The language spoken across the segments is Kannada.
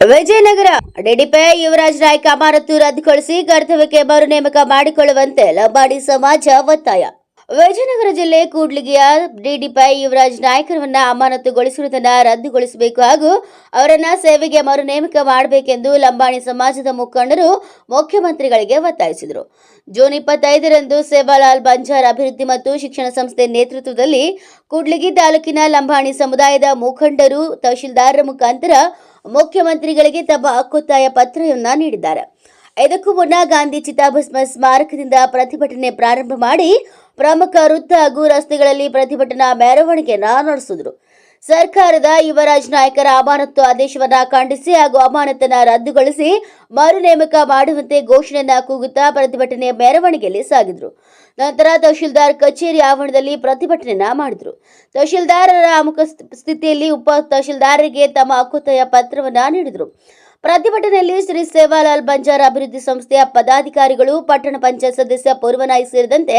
ವಿಜಯನಗರ, ಡಿಡಿಪಿ, ಯುವರಾಜ್ ನಾಯ್ಕ ಅಮಾನತು ರದ್ದುಗೊಳಿಸಿ ಕರ್ತವ್ಯಕ್ಕೆ ಮರು ನೇಮಕ ಮಾಡಿಕೊಳ್ಳುವಂತೆ ಲಂಬಾಡಿ ಸಮಾಜ ಒತ್ತಾಯ. ವಿಜಯನಗರ ಜಿಲ್ಲೆ ಕೂಡ್ಲಿಗಿಯ ಡಿಡಿಪಿ, ಯುವರಾಜ್ ನಾಯ್ಕರವನ್ನ ಅಮಾನತುಗೊಳಿಸಿರುವುದನ್ನು ರದ್ದುಗೊಳಿಸಬೇಕು ಹಾಗೂ ಅವರನ್ನ ಸೇವೆಗೆ ಮರು ನೇಮಕ ಮಾಡಬೇಕೆಂದು ಲಂಬಾಣಿ ಸಮಾಜದ ಮುಖಂಡರು ಮುಖ್ಯಮಂತ್ರಿಗಳಿಗೆ ಒತ್ತಾಯಿಸಿದರು. ಜೂನ್ ಇಪ್ಪತ್ತೈದರಂದು ಸೇವಾಲಾಲ್ ಬಂಜಾರ್ ಅಭಿವೃದ್ಧಿ ಮತ್ತು ಶಿಕ್ಷಣ ಸಂಸ್ಥೆ ನೇತೃತ್ವದಲ್ಲಿ ಕೂಡ್ಲಿಗಿ ತಾಲೂಕಿನ ಲಂಬಾಣಿ ಸಮುದಾಯದ ಮುಖಂಡರು, ತಹಶೀಲ್ದಾರರ ಮುಖಾಂತರ ಮುಖ್ಯಮಂತ್ರಿಗಳಿಗೆ ತಮ್ಮ ಹಕ್ಕೊತ್ತಾಯ ಪತ್ರವನ್ನ ನೀಡಿದ್ದಾರೆ. ಇದಕ್ಕೂ ಮುನ್ನ ಗಾಂಧಿ ಚಿತಾಭಸ್ಮ ಸ್ಮಾರಕದಿಂದ ಪ್ರತಿಭಟನೆ ಪ್ರಾರಂಭ ಮಾಡಿ ಪ್ರಮುಖ ವೃತ್ತ ಹಾಗೂ ರಸ್ತೆಗಳಲ್ಲಿ ಪ್ರತಿಭಟನಾ ಮೆರವಣಿಗೆಯನ್ನ ನಡೆಸಿದ್ರು. ಸರ್ಕಾರದ ಯುವರಾಜ್ ನಾಯಕರ ಅಮಾನತು ಆದೇಶವನ್ನ ಖಂಡಿಸಿ ಹಾಗೂ ಅಮಾನತನ್ನ ರದ್ದುಗೊಳಿಸಿ ಮರು ನೇಮಕ ಮಾಡುವಂತೆ ಘೋಷಣೆಯನ್ನ ಕೂಗುತ್ತಾ ಪ್ರತಿಭಟನೆ ಮೆರವಣಿಗೆಯಲ್ಲಿ ಸಾಗಿದ್ರು. ನಂತರ ತಹಶೀಲ್ದಾರ್ ಕಚೇರಿ ಆವರಣದಲ್ಲಿ ಪ್ರತಿಭಟನೆಯನ್ನ ಮಾಡಿದ್ರು. ತಹಶೀಲ್ದಾರರ ಅಮುಖ ಸ್ಥಿತಿಯಲ್ಲಿ ಉಪ ತಹಶೀಲ್ದಾರರಿಗೆ ತಮ್ಮ ಹಕ್ಕೊತ್ತಾಯ ಪತ್ರವನ್ನ ನೀಡಿದರು. ಪ್ರತಿಭಟನೆಯಲ್ಲಿ ಶ್ರೀ ಸೇವಾಲಾಲ್ ಬಂಜಾರ ಅಭಿವೃದ್ಧಿ ಸಂಸ್ಥೆಯ ಪದಾಧಿಕಾರಿಗಳು, ಪಟ್ಟಣ ಪಂಚಾಯತ್ ಸದಸ್ಯ ಪೂರ್ವನಾಯಿ ಸೇರಿದಂತೆ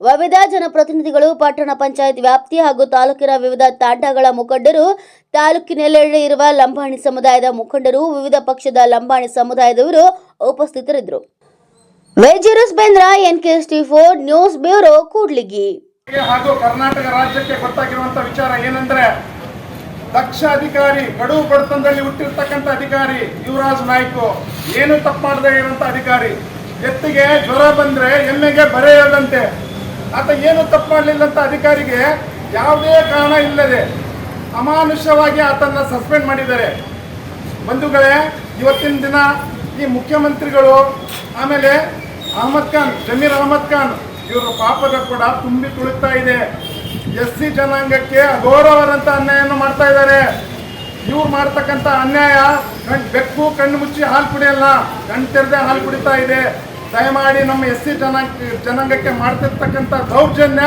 ವಿವಿಧ ಜನಪ್ರತಿನಿಧಿಗಳು, ಪಟ್ಟಣ ಪಂಚಾಯತ್ ವ್ಯಾಪ್ತಿ ಹಾಗೂ ತಾಲೂಕಿನ ವಿವಿಧ ತಾಂಡಗಳ ಮುಖಂಡರು, ತಾಲೂಕಿನೆಲ್ಲೆಡೆ ಇರುವ ಲಂಬಾಣಿ ಸಮುದಾಯದ ಮುಖಂಡರು, ವಿವಿಧ ಪಕ್ಷದ ಲಂಬಾಣಿ ಸಮುದಾಯದವರು ಉಪಸ್ಥಿತರಿದ್ದರು. ವೇಜೂರು Bendre N K four news bureau Kudligi. ಹಾಗೂ ಕರ್ನಾಟಕ ರಾಜ್ಯಕ್ಕೆ ಗೊತ್ತಾಗಿರುವಂತಹ ವಿಚಾರ ಏನಂದ್ರೆ ದಕ್ಷ ಅಧಿಕಾರಿ ಕಡು ಬಡತನದಲ್ಲಿ ಹುಟ್ಟಿರ್ತಕ್ಕಂಥ ಅಧಿಕಾರಿ ಯುವರಾಜ್ ನಾಯ್ಕು. ಏನು ತಪ್ಪು ಮಾಡದೇ ಇರುವಂತ ಅಧಿಕಾರಿ? ಎತ್ತಿಗೆ ಜ್ವರ ಬಂದ್ರೆ ಎಮ್ಮೆಗೆ ಬರೆ ಆತ ಏನು ತಪ್ಪು ಮಾಡಲಿಲ್ಲಂತ ಅಧಿಕಾರಿಗೆ ಯಾವುದೇ ಕಾರಣ ಇಲ್ಲದೆ ಅಮಾನುಷ್ಯವಾಗಿ ಆತನ್ನ ಸಸ್ಪೆಂಡ್ ಮಾಡಿದ್ದಾರೆ. ಬಂಧುಗಳೇ, ಇವತ್ತಿನ ದಿನ ಈ ಮುಖ್ಯಮಂತ್ರಿಗಳು, ಆಮೇಲೆ ಅಹಮದ್ ಖಾನ್, ಜಮೀರ್ ಅಹಮದ್ ಖಾನ್, ಇವರ ಪಾಪದ ಕೂಡ ತುಂಬಿ ತುಳುಕ್ತಾ ಇದೆ. ಎಸ್ ಸಿ ಜನಾಂಗಕ್ಕೆ ಅಗೌರವದಂತ ಅನ್ಯಾಯವನ್ನು ಮಾಡ್ತಾ ಇದ್ದಾರೆ. ಇವ್ರು ಮಾಡ್ತಕ್ಕಂಥ ಅನ್ಯಾಯ ಕಣ್ ಬೆಕ್ಕು ಕಣ್ಣು ಮುಚ್ಚಿ ಹಾಲು ಕುಡಿಯಲ್ಲ ಕಣ್ಣು ತೆರೆದೇ ಹಾಲು ಕುಡಿತಾ ಇದೆ. ದಯಮಾಡಿ ನಮ್ಮ ಎಸ್ ಸಿ ಜನಾಂಗ, ಜನಾಂಗಕ್ಕೆ ಮಾಡ್ತಿರ್ತಕ್ಕಂಥ ದೌರ್ಜನ್ಯ,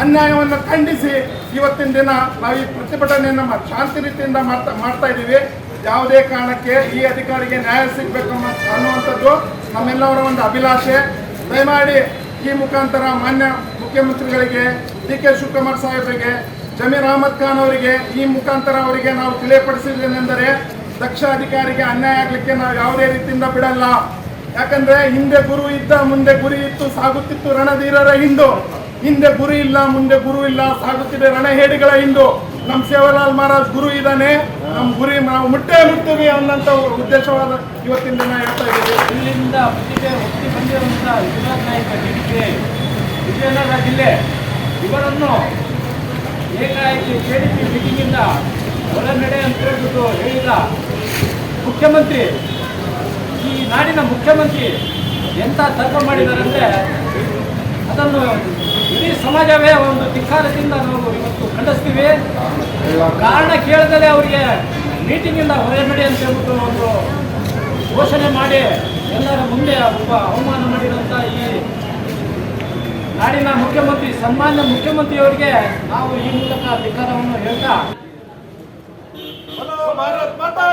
ಅನ್ಯಾಯವನ್ನು ಖಂಡಿಸಿ ಇವತ್ತಿನ ದಿನ ನಾವು ಈ ಪ್ರತಿಭಟನೆಯನ್ನು ಮ- ಶಾಂತಿ ರೀತಿಯಿಂದ ಮಾಡ್ತಾ ಮಾಡ್ತಾ ಇದ್ದೀವಿ. ಯಾವುದೇ ಕಾರಣಕ್ಕೆ ಈ ಅಧಿಕಾರಿಗೆ ನ್ಯಾಯ ಸಿಗಬೇಕು ಅನ್ನುವಂಥದ್ದು ನಮ್ಮೆಲ್ಲವರ ಒಂದು ಅಭಿಲಾಷೆ. ದಯಮಾಡಿ ಈ ಮುಖಾಂತರ ಮಾನ್ಯ ಮುಖ್ಯಮಂತ್ರಿಗಳಿಗೆ ಡಿ ಕೆ ಶಿವಕುಮಾರ್ ಸಾಹೇಬರಿಗೆ, ಜಮೀರ್ ಅಹಮದ್ ಖಾನ್ ಅವರಿಗೆ, ಈ ಮುಖಾಂತರ ಅವರಿಗೆ ನಾವು ತಿಳಿಯಪಡಿಸಿದ್ದೇನೆಂದರೆ ದಕ್ಷ ಅಧಿಕಾರಿಗೆ ಅನ್ಯಾಯ ಆಗಲಿಕ್ಕೆ ನಾವು ಯಾವುದೇ ರೀತಿಯಿಂದ ಬಿಡಲ್ಲ. ಯಾಕಂದ್ರೆ ಹಿಂದೆ ಗುರು ಇದ್ದ ಮುಂದೆ ಗುರಿ ಇತ್ತು, ಸಾಗುತ್ತಿತ್ತು ರಣಧೀರರ ಹಿಂದು ಹಿಂದೆ ಗುರಿ ಇಲ್ಲ, ಮುಂದೆ ಗುರು ಇಲ್ಲ, ಸಾಗುತ್ತಿದೆ ರಣಹೇಡಿಗಳ ಹಿಂದು ನಮ್ಮ ಸೇವಲಾಲ್ ಮಹಾರಾಜ್ ಗುರು ಇದ್ದಾನೆ ನಮ್ಮ ಗುರಿ ನಾವು ಮುಟ್ಟೆ ಮುಟ್ತೀವಿ ಅನ್ನೋಂಥ ಉದ್ದೇಶವಾದ ಇವತ್ತಿನ ದಿನ ಹೇಳ್ತಾ ಇದ್ದೀವಿ. ಇಲ್ಲಿಂದ ಬಂದಿರುವಂಥ ವಿಜಯನಗರ ಜಿಲ್ಲೆ. ಇವರನ್ನು ಏಕಾಏಕಿ ಕೆಡಿಪಿ ಮೀಟಿಂಗಿಂದ ಒಳನಡೆ ಅಂತ ಹೇಳ್ಬಿಟ್ಟು ಹೇಳಿದ ಮುಖ್ಯಮಂತ್ರಿ, ಈ ನಾಡಿನ ಮುಖ್ಯಮಂತ್ರಿ ಎಂಥ ತರ್ಕ ಮಾಡಿದಾರಂದ್ರೆ ಅದನ್ನು ಇಡೀ ಸಮಾಜವೇ ಒಂದು ಧಿಕ್ಕಾರದಿಂದ ನಾವು ಇವತ್ತು ಖಂಡಿಸ್ತೀವಿ. ಕಾರಣ ಕೇಳದಲ್ಲೇ ಅವರಿಗೆ ಮೀಟಿಂಗಿಂದ ಹೊರನಡೆ ಅಂತ ಹೇಳ್ಬಿಟ್ಟು ಒಂದು ಘೋಷಣೆ ಮಾಡಿ ಎಲ್ಲರ ಮುಂದೆ ಒಬ್ಬ ಅವಮಾನ ಮಾಡಿರುವಂಥ ಈ ನಾಡಿನ ಮುಖ್ಯಮಂತ್ರಿ ಸನ್ಮಾನ್ಯ ಮುಖ್ಯಮಂತ್ರಿಯವರಿಗೆ ನಾವು ಈ ಮೂಲಕ ಅಧಿಕಾರವನ್ನು ಹೇಳ್ತಾ ಭಾರತ್ ಮಾತಾ